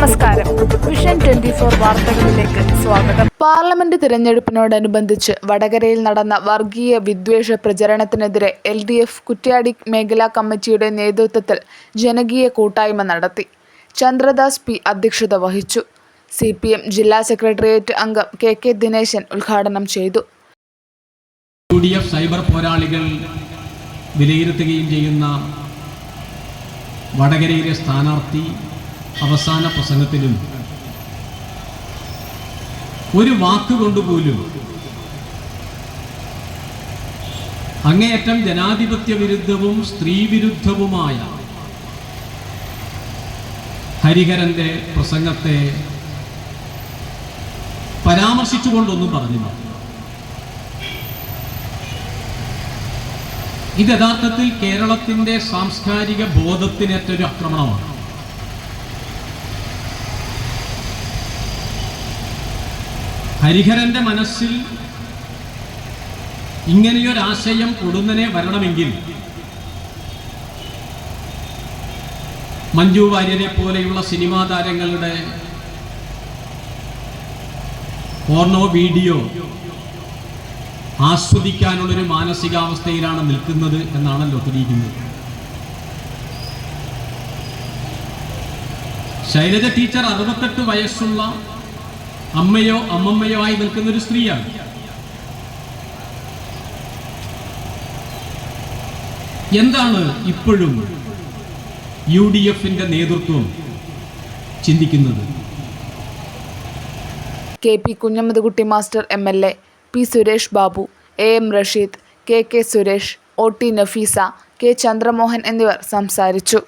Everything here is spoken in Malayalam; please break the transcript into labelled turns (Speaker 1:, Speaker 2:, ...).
Speaker 1: നമസ്കാരം. വിഷൻ ട്വന്റി ഫോർ വാർത്തകളിലേക്ക് സ്വാഗതം. പാർലമെന്റ് തിരഞ്ഞെടുപ്പിനോടനുബന്ധിച്ച് വടകരയിൽ നടന്ന വർഗീയ വിദ്വേഷ പ്രചരണത്തിനെതിരെ എൽ ഡി എഫ് കുറ്റ്യാടി മേഖലാ കമ്മിറ്റിയുടെ നേതൃത്വത്തിൽ ജനകീയ കൂട്ടായ്മ നടത്തി. ചന്ദ്രദാസ് പി അധ്യക്ഷത വഹിച്ചു. സി പി എം ജില്ലാ സെക്രട്ടേറിയറ്റ് അംഗം കെ കെ ദിനേശൻ ഉദ്ഘാടനം ചെയ്തു.
Speaker 2: യു ഡി എഫ് സൈബർ പോരാളികൾ വിലയിരുത്തുകയും ചെയ്യുന്ന വടകരയിലെ സ്ഥാനാർത്ഥി അവസാന പ്രസംഗത്തിലും ഒരു വാക്കുകൊണ്ടുപോലും അങ്ങേയറ്റം ജനാധിപത്യ വിരുദ്ധവും സ്ത്രീ വിരുദ്ധവുമായ ഹരിഹരന്റെ പ്രസംഗത്തെ പരാമർശിച്ചുകൊണ്ടൊന്നും പറഞ്ഞില്ല. ഇത് യഥാർത്ഥത്തിൽ കേരളത്തിന്റെ സാംസ്കാരിക ബോധത്തിനേറ്റൊരു ആക്രമണമാണ്. ഹരിഹരന്റെ മനസ്സിൽ ഇങ്ങനെയൊരാശയം കൊടുന്നനെ വരണമെങ്കിൽ മഞ്ജു വാര്യരെ പോലെയുള്ള സിനിമാ താരങ്ങളുടെ പോർണോ വീഡിയോ ആസ്വദിക്കാനുള്ളൊരു മാനസികാവസ്ഥയിലാണ് നിൽക്കുന്നത് എന്നാണല്ലോ തെളിയിക്കുന്നത്. ശൈലജ ടീച്ചർ അറുപത്തെട്ട് വയസ്സുള്ള അമ്മയോ അമ്മമ്മയോ ആയി നിൽക്കുന്ന ഒരു സ്ത്രീയാണ്. എന്താണ് ഇപ്പോഴും യു ഡി എഫിന്റെ നേതൃത്വം ചിന്തിക്കുന്നത്?
Speaker 1: K P Kunhammadkutty master M L A P Suresh Babu A M Rasheed K K Suresh O T Nafeesa K Chandramohan എന്നിവർ സംസാരിച്ചു.